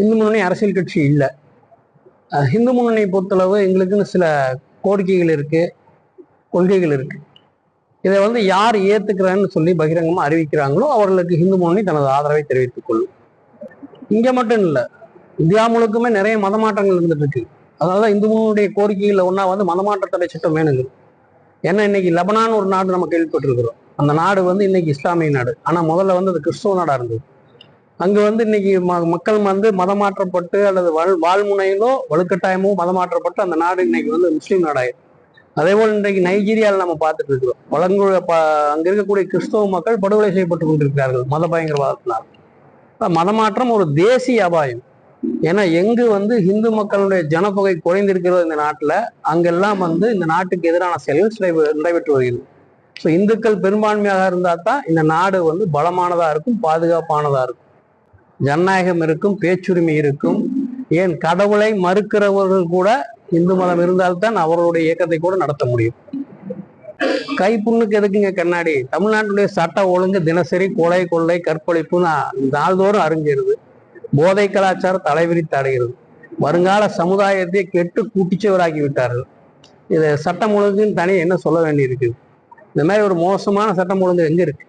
இந்து முன்னணி அரசியல் கட்சி இல்லை. இந்து முன்னணியை பொறுத்தளவு எங்களுக்குன்னு சில கோரிக்கைகள் இருக்கு கொள்கைகள் இருக்கு. இதை வந்து யார் ஏற்றுக்கிறான்னு சொல்லி பகிரங்கமாக அறிவிக்கிறாங்களோ அவர்களுக்கு இந்து முன்னணி தனது ஆதரவை தெரிவித்துக் கொள்ளும். இங்கே மட்டும் இல்லை இந்தியா முழுக்குமே நிறைய மதமாற்றங்கள் இருந்துட்டு இருக்கு. அதனால இந்து முன்னுடைய கோரிக்கைகளில் ஒன்றா வந்து மதமாற்ற தடை சட்டம் வேணுங்க ஏன்னா இன்னைக்கு லெபனான் ஒரு நாடு நம்ம கேள்விப்பட்டிருக்கிறோம். அந்த நாடு வந்து இன்னைக்கு இஸ்லாமிய நாடு. ஆனால் முதல்ல வந்து அது கிறிஸ்துவ நாடாக இருந்தது. அங்க வந்து இன்னைக்கு மக்கள் வந்து மதமாற்றப்பட்டு அல்லது வாழ் வாழ்முனையிலோ வலுக்கட்டாயமோ மதமாற்றப்பட்டு அந்த நாடு இன்னைக்கு வந்து முஸ்லீம் நாடாயிரும் அதே போல் இன்றைக்கு நைஜீரியாவில் நம்ம பார்த்துட்டு இருக்கிறோம். வழங்குழ அங்கே அங்க இருக்கக்கூடிய கிறிஸ்தவ மக்கள் படுகொலை செய்யப்பட்டு கொண்டிருக்கிறார்கள் மத பயங்கரவாதத்தினால் மதமாற்றம் ஒரு தேசிய அபாயம். ஏன்னா எங்கு வந்து இந்து மக்களுடைய ஜனத்தொகை குறைந்திருக்கிறதோ இந்த நாட்டில் அங்கெல்லாம் வந்து இந்த நாட்டுக்கு எதிரான செயல்கள் நடைபெற்று வருகிறது. ஸோ இந்துக்கள் பெரும்பான்மையாக இருந்தால் தான் இந்த நாடு வந்து பலமானதாக இருக்கும் பாதுகாப்பானதாக இருக்கும். ஜனநாயகம் இருக்கும் பேச்சுரிமை இருக்கும். ஏன் கடவுளை மறுக்கிறவர்கள் கூட இந்து மதம் இருந்தால்தான் அவர்களுடைய இயக்கத்தை கூட நடத்த முடியும். கை புண்ணுக்கு எதுக்குங்க கண்ணாடி? தமிழ்நாட்டுடைய சட்ட ஒழுங்கு தினசரி கொலை கொள்ளை கற்பழிப்பு நாள்தோறும் அறிஞ்சிருது போதை கலாச்சாரம் தலைவிரித்து அடைகிறது. வருங்கால சமுதாயத்தை கெட்டு கூட்டிச்சவராக்கி விட்டார்கள். இது சட்டம் ஒழுங்குன்னு தனியாக என்ன சொல்ல வேண்டியிருக்கு? இந்த மாதிரி ஒரு மோசமான சட்டம் ஒழுங்கு எங்க இருக்கு?